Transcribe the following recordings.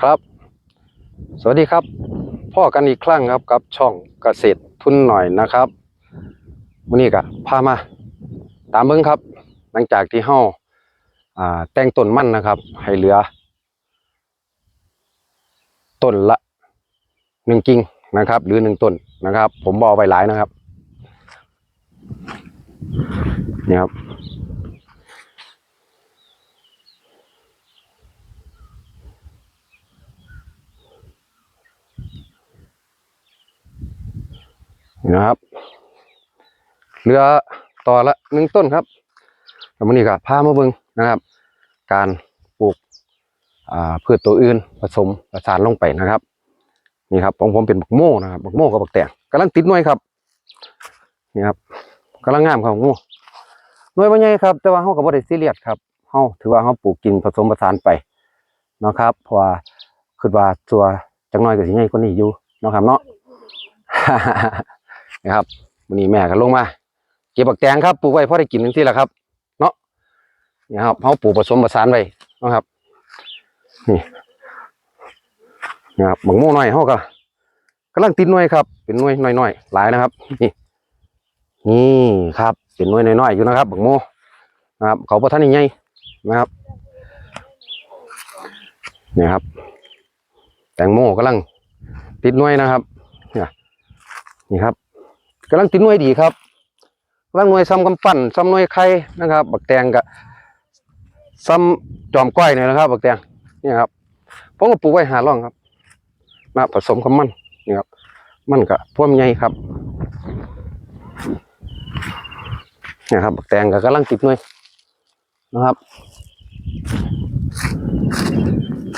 ครับ สวัสดีครับพ่อกันอีกครั้งครับกับช่องเกษตรทุนหน่อยนะครับวันนี้ก็พามา ตามเบิ้งครับ หลังจากที่เฮาอ่าแต่งต้นมันนะครับ ให้เหลือต้นละหนึ่งกิ่งนะครับ หรือหนึ่งต้นนะครับ ผมบอกไปหลายนะครับนี่ครับ นี่นะครับเหลือต่อละหนึ่งต้นครับแล้วมันนี้ก็พามาเบิ่งนะครับ การปลูกพืชตัวอื่นผสมประสานลงไปนะครับ นี่ครับของผมเป็นบักโม่นะครับบักโม่กับบักแตงกำลังติดหน่วยครับนี่ครับกำลังงามครับโม่หน่วยมันใหญ่ครับ แต่ว่าเฮาก็บ่ได้ซีเรียสครับเฮาถือว่าเฮาปลูกกินผสมประสานไปนะครับเพราะว่าคิดว่าตัวจังน้อยก็สิใหญ่กว่านี้อยู่นะครับเนาะ นะครับวันนี้แม่ก็ลงมา เก็บบักแตงครับปลูกไว้พอได้กินทังที่แหละครับ เนาะนี่ครับเขาปลูกผสมผสานไว้นะครับนี่นะครับบักโม่หน้อยเขาก็กำลังติดหน่วยครับ เป็นหน่วยน้อยๆหลายนะครับ นี่นี่ครับ เป็นหน่วยน้อยๆอยู่นะครับบักโม่นะครับ เขาประทานใหญ่นะครับนี่ครับ แตงโมกำลังติดหน่วยนะครับนี่ครับ กำลังติดหน่วยดีครับกำลังหน่วยซ้ำกำปั้นซ้ำหน่วยไข่นะครับ บักแตงกับซ้ำจอมก้อยเนี่ยนะครับ บักแตงนี่ครับผมก็ปลูกไว้หาร่องครับมาผสมกับมันนี่ครับ มันกับพ่วมใหญ่ครับนี่ครับ บักแตงก็กำลังติดหน่วยนะครับ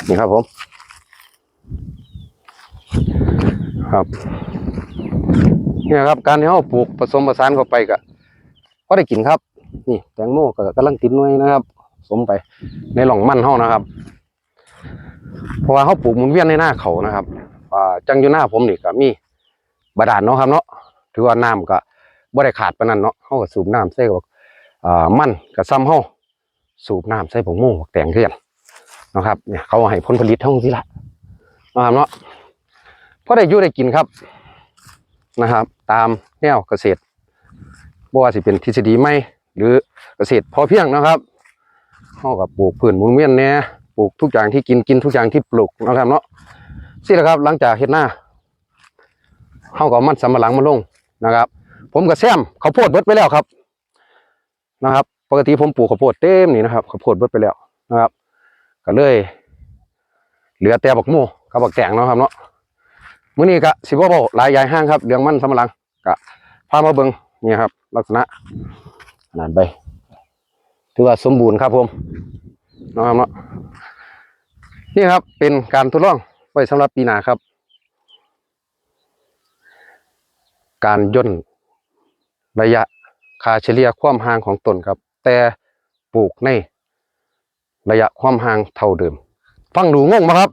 นี่ครับผม ครับ เนี่ยครับการที่เราปลูกผสมผสานเข้าไปก็ก็ได้กินครับ นี่แตงโมก็กำลังติดหน่วยนะครับสมไปในหล่องมันเฮานะครับ เพราะว่าเขาปลูกมุนเวียนในหน้าเขานะครับจังอยู่หน้าผมนี่ก็มีบาดาลเนาะครับเนาะถือว่าน้ำก็บ่ได้ขาดปานนั้นเนาะเฮาก็สูบน้ำใส่กับมันก็ซ้ำเฮาสูบน้ำใส่ผงโม่บักแตงเคือกันนะครับเนี่ยเขาให้ผลผลิตเท่าที่ละนะครับเนาะพอได้ยู่ได้กินครับ นะครับ ตามแนวเกษตรบ่ว่าสิเป็นทฤษฎีใหม่หรือเกษตรพอเพียงนะครับเฮากับปลูกพืชหมุนเวียนแหน่ปลูกทุกอย่างที่กินกินทุกอย่างที่ปลูกนะครับเนาะสิละครับหลังจากเฮ็ดหน้าเฮาก็เอามันสำปะหลังมาลงนะครับ ผมก็แซมข้าวโพดเบิดไปแล้วครับนะครับ ปกติผมปลูกข้าวโพดเต็มนี่นะครับข้าวโพดเบิดไปแล้วนะครับ ก็เลย เหลือแต่บักโมกับบักแตงนะครับเนาะ มื้อนี้ก็สิบ่เว้าหลายใหญ่ห้างครับเรื่องมันสำลังก็พามาเบิ่งนี่ครับ ลักษณะขนาดใบถือว่าสมบูรณ์ครับผมนะครับเนาะนี่ครับเป็นการทดลองไว้สำหรับปีหน้าครับ การย่นระยะคาเฉลี่ยความห่างของต้นครับ แต่ปลูกในระยะความห่างเท่าเดิม ฟังดูงงไหมครับ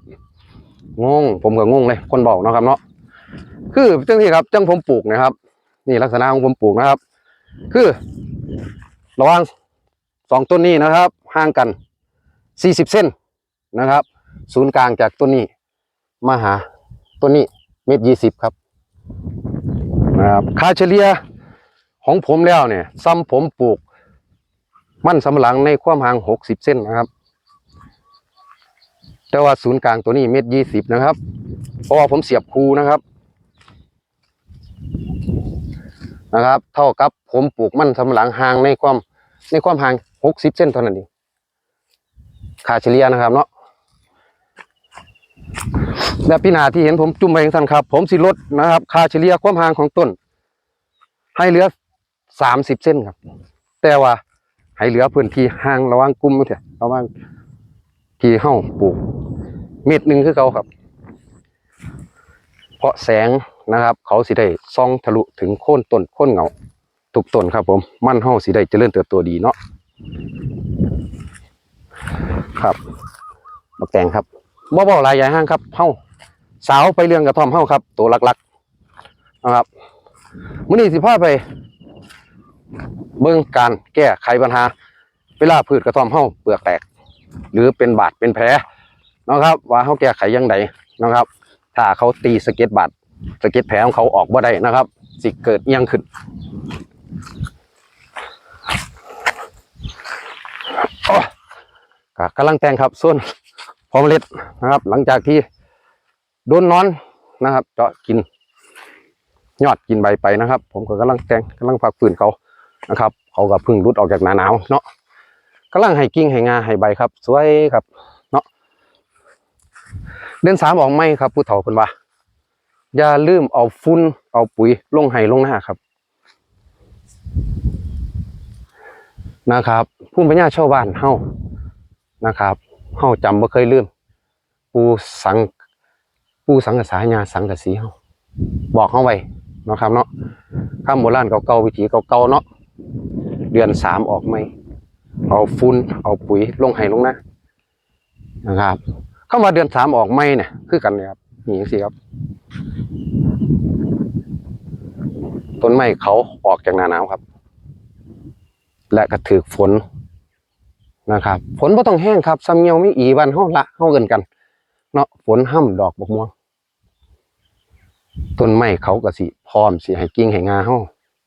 งงผมก็งงเลยคนบอกเนาะครับเนาะคือจังที่ครับจังผมปลูกนะครับ นี่ลักษณะของผมปลูกนะครับ คือ ระหว่างสองต้นนี้นะครับ ห่างกันสี่สิบเซนนะครับ ศูนย์กลางจากต้นนี้มาหาต้นนี้เมตรยี่สิบครับนะครับค่าเฉลี่ยของผมแล้วเนี่ยซ้ำผมปลูก มันสำหลังในความห่างหกสิบเซนนะครับ แต่ว่าศูนย์กลางตัวนี้เมตรยี่สิบนะครับ เพราะว่าผมเสียบคูนะครับ นะครับ เท่ากับผมปลูกมันสำหลังห่างในความในความห่างหกสิบเส้นเท่านั้นเองค่าเฉลี่ยนะครับเนาะและพี่นาที่เห็นผมจุ่มไปอย่างสั้นครับ ผมสิลดนะครับ ค่าเฉลี่ยความห่างของต้น ให้เหลือสามสิบเส้นครับ แต่ว่าให้เหลือพื้นที่ห่างระหว่างกลุ่มเถอะระหว่างที่เฮ้าปลูก เม็ดหนึ่งคือเขาครับ เพราะแสงนะครับ เขาสิได้ส่องทะลุถึงโค่นต้นโค่นเงาทุกต้นครับผมมั่นเฮาสิได้เจริญเติบโตดีเนาะครับบักแตงครับบ่บ่ลายใหญ่ห้างครับเฮาสาวไปเรื่องกระท่อมเฮาครับ ตัวหลักๆนะครับมื้อนี้สิพาไป เบิ่งการแก้ไขปัญหา เวลาพืชกระท่อมเฮาเปลือกแตก หรือเป็นบาดเป็นแผล นะครับ ว่าเขาแก้ไขยังไงนะครับ ถ้าเขาตีสเก็ตบาดสเก็ตแผลของเขาออกบ่ได้นะครับ สิเกิดยังขึ้นก็กำลังแต่งครับส่วนพอเมล็ดนะครับ หลังจากที่โดนนอนนะครับ เจาะกิน ยอดกินใบไปนะครับ ผมก็กำลังแต่งกำลังพักฟื้นเขานะครับ เขาก็เพึ่งรุดออกจากหนาหนาวเนาะกำลังให้กิ่งให้งาให้ใบครับ สวยครับ เดือนสามออกไหมครับผู้เฒ่าเพิ่นว่าอย่าลืมเอาฟุ้นเอาปุ๋ยลงให้ลงหน้าครับ นะครับภูมิปัญญาชาวบ้านเฮานะครับเฮาจำบ่เคยลืม ปูสังปูสังกษาญาสังกสีเฮาบอกเฮาไว้นะครับเนาะคำโบราณเก่าๆวิถีเก่าๆเนาะเดือนสามออกไหมเอาฟุ้นเอาปุ๋ยลงให้ลงหน้านะครับ คำว่าเดือนสามออกไหมเนี่ยคือกันเลยครับนี่จังซี่ครับต้นไม้เขาออกจากหนาหนาวครับ และกระถือฝนนะครับ ฝนบ่ต้องแห้งครับซ้ำเงียวไม่อีวันเฮาละเฮาเกินกัน เนาะฝนห้ำดอกบกม่วงต้นไม้เขาก็สิพร้อมสิให้กิ่งให้งาเฮา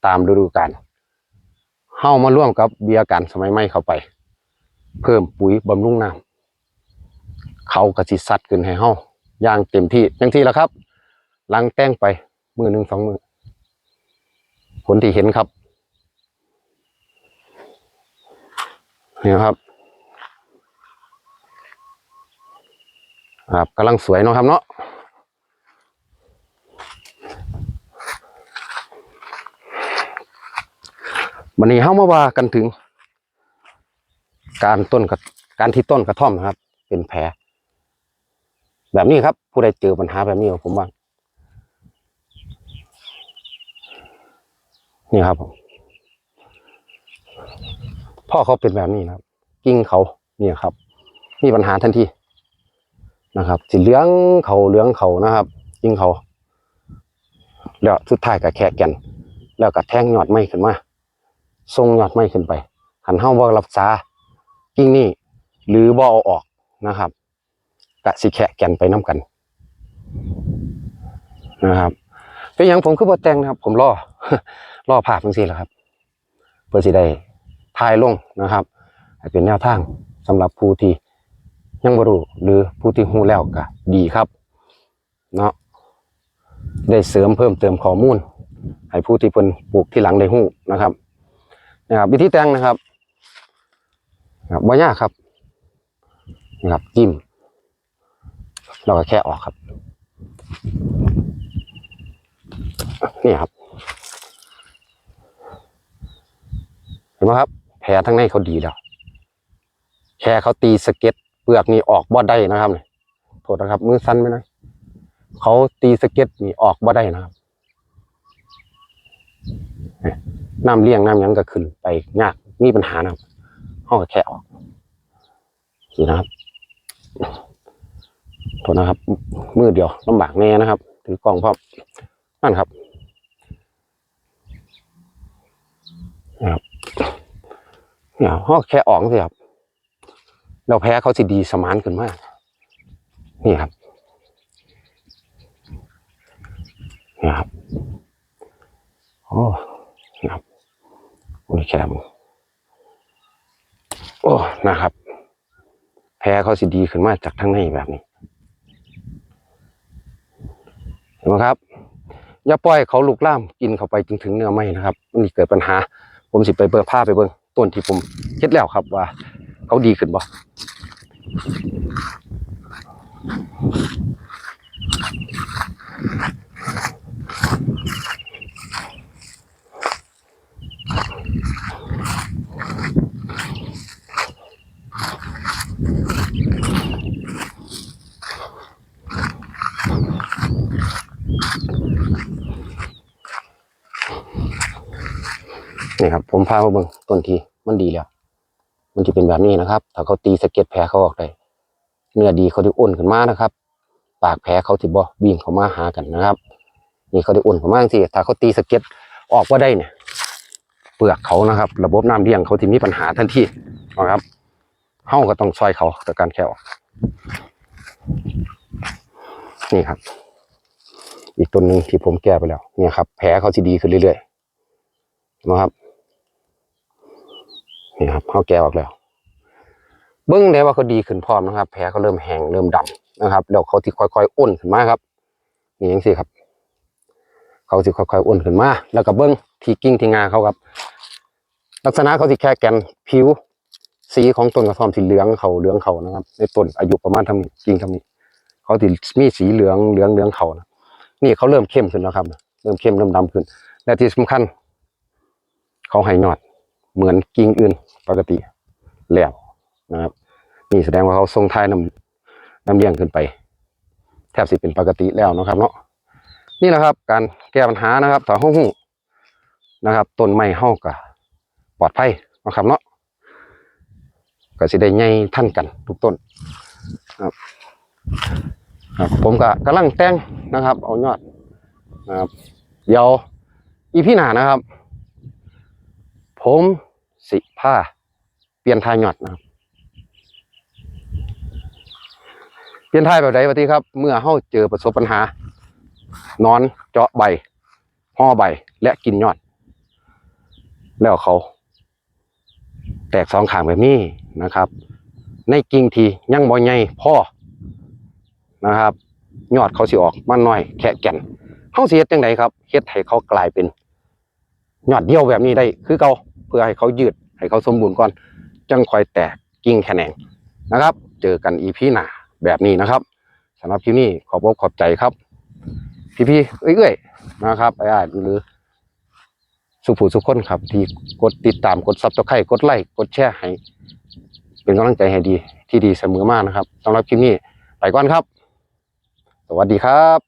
ตามฤดูกาลเฮามาร่วมกับเบียร์กันสมัยใหม่เข้าไป เพิ่มปุ๋ยบำรุงน้ำ เขาก็สิสัดขึ้นให้เฮาย่างเต็มที่จังที่แล้วครับหลังแต่งไปมือหนึ่งสองมือผลที่เห็นครับนี่ครับครับกำลังสวยเนาะครับเนาะวันนี้เฮามาว่ากันถึง การต้นกระการที่ต้นกระท่อมนะครับ เป็นแผล แบบนี้ครับ ผู้ใดเจอปัญหาแบบนี้ผมว่านี่ครับผมพ่อเขาเป็นแบบนี้นะครับ กิ้งเขาเนี่ยครับ มีปัญหาทันทีนะครับ สิเหลื้องเขาเหลื้องเขานะครับ กิ้งเขา แล้วสุดท้ายก็แค่แก่นแล้วก็แท่งยอดไม้ขึ้นมาทรงยอดไม้ขึ้นไปหันเฮาบ่ารักษากิ้งนี่หรือบ่อออกนะครับ กะสิแคะแก่นไปน้กันนะครับเป็นอย่างผมคือบ่แต่งนะครับ ผมรอรอภาพจังซี่แหละครับ เพื่อสิได้ถ่ายลงนะครับเป็นแนวทางสำหรับผู้ที่ยังบ่รู้หรือผู้ที่รู้แล้วก็ดีครับ เนาะได้เสริมเพิ่มเติมข้อมูลให้ผู้ที่เพิ่นปลูกที่หลังได้รู้นะครับนะครับวิธีแต่งนะครับนะครับบ่ยากครับนะครับจิ้ม เราก็แค่ออกครับ นี่ครับ เห็นไหมครับ แผลทั้งในเขาดีแล้วแค่เขาตีสเก็ตเปลือกนี่ออกบ่ได้นะครับเนี่ยโทษนะครับ มือสั้นไหมนะเขาตีสเก็ตนี่ออกบ่ได้นะครับน้ำเลี้ยงน้ำยังก็ขึ้นไปยากมีปัญหานะครับห้องแค่ออกสินะครับ โทษนะครับมือเดียวลำบากแน่นะครับ ถือกล้องพร้อมนั่นครับนะครับเนี่ยเขาแค่ออกสิครับเราแพ้เขาสิดีสมานขึ้นมาก นี่ครับนี่ครับโอ้นะครับโอ้ยแคมโอ้นะครับ แพ้เขาสิดีขึ้นมากจากทั้งในแบบนี้ เห็ นไหมครับอย่าปล่อยเขาลุกล่ามกินเข้าไปจนถึงเนื้อไหมนะครับมันเกิดปัญหา ผมสิไปเบิกผ้าไปเบิ่งต้นที่ผมเฮ็ดแล้วครับว่า เขาดีขึ้นบ่ นี่ครับ ผมพามาเบิ่งต้นทีมันดีแล้ว มันจะเป็นแบบนี้นะครับ ถ้าเขาตีสะเก็ดแผลเขาออกได้เนื้อดีเขาได้อ้นขึ้นมานะครับ ปากแผลเขาที่บ่วิ่งเขามาหากันนะครับ นี่เขาได้อ้นเข้ามาสิถ้าเขาตีสะเก็ดออกว่าได้เนี่ย เปลือกเขานะครับ ระบบน้ำเลี้ยงเขาที่มีปัญหาทันทีนะครับเฮาก็ต้องช่วยเขาแต่การแค่ออกนี่ครับ อีกต้นหนึ่งที่ผมแก้ไปแล้ว เนี่ยครับ แผลเขาสิดีขึ้นเรื่อยๆนะครับ นี่ครับเขาแก้ออกแล้ว เบิ้องได้ว่าเขาดีขึ้นพร้อมนะครับ แผลเขาเริ่มแห้งเริ่มดำนะครับแล้วเขาที่ค่อยๆอ้นขึ้นมาครับนี่ยังสิครับ เขาสิค่อยๆอ้นขึ้นมา แล้วก็เบิ้องที่กิ่งที่งาเขาครับ ลักษณะเขาสิแค่แกนผิว สีของต้นกระท่อมสีเหลืองเขาเหลืองเขานะครับ ในต้นอายุประมาณเทำนี้กิ่งเทำนี้เขาสิมีสีเหลืองเหลืองเหลืองเขานะนี่เขาเริ่มเข้มขึ้นแล้วครับ เริ่มเข้มเริ่มดำขึ้นและที่สำคัญ เขาให้ยอด เหมือนกิ่งอื่นปกติแล้วนะครับ นี่แสดงว่าเขาทรงท้ายน้ำน้ำเลี้ยงขึ้นไป แทบสิเป็นปกติแล้วนะครับเนาะนี่แหละครับ การแก้ปัญหานะครับต่อห้องหูนะครับต้นไม้เฮากะปลอดภัยนะครับเนาะก็สิได้ใหญ่ท่านกันทุกต้นครับครับผมก็กำลังแต่งนะครับ เอายอดนะครับเดี๋ยวอีพี่หนานะครับ ผม สิผ้าเปลี่ยนทายหยอดนะครับ เปลี่ยนทายแบบไหนวะที่ครับ เมื่อเฮาเจอประสบปัญหานอนเจาะใบห่อใบและกินยอด แล้วเขา แตกสองขางแบบนี้นะครับ ในกิ่งทียังบ่ใหญ่พ่อนะครับ ยอดเขาสิออกมาหน่อยแค่แก่นเฮาสิเฮ็ดจังไดครับเฮ็ดให้เขากลายเป็นยอดเดียวแบบนี้ได้คือเขา เพื่อให้เขายืดให้เขาสมบูรณ์ก่อนจังค่อยแตกกิ่งแขนงนะครับ เจอกันอีพีหนาแบบนี้นะครับสำหรับคลิปนี้ขอบอกขอบใจครับ พี่ๆเอ้ยๆนะครับไอ้อาหรือสุผู้สุขคนครับที่กดติดตามกดซับสไครต์กดไลค์กดแชร์ให้เป็นกำลังใจให้ดีที่ดีเสมอมานะครับสำหรับคลิปนี้ไปก่อนครับ สวัสดีครับ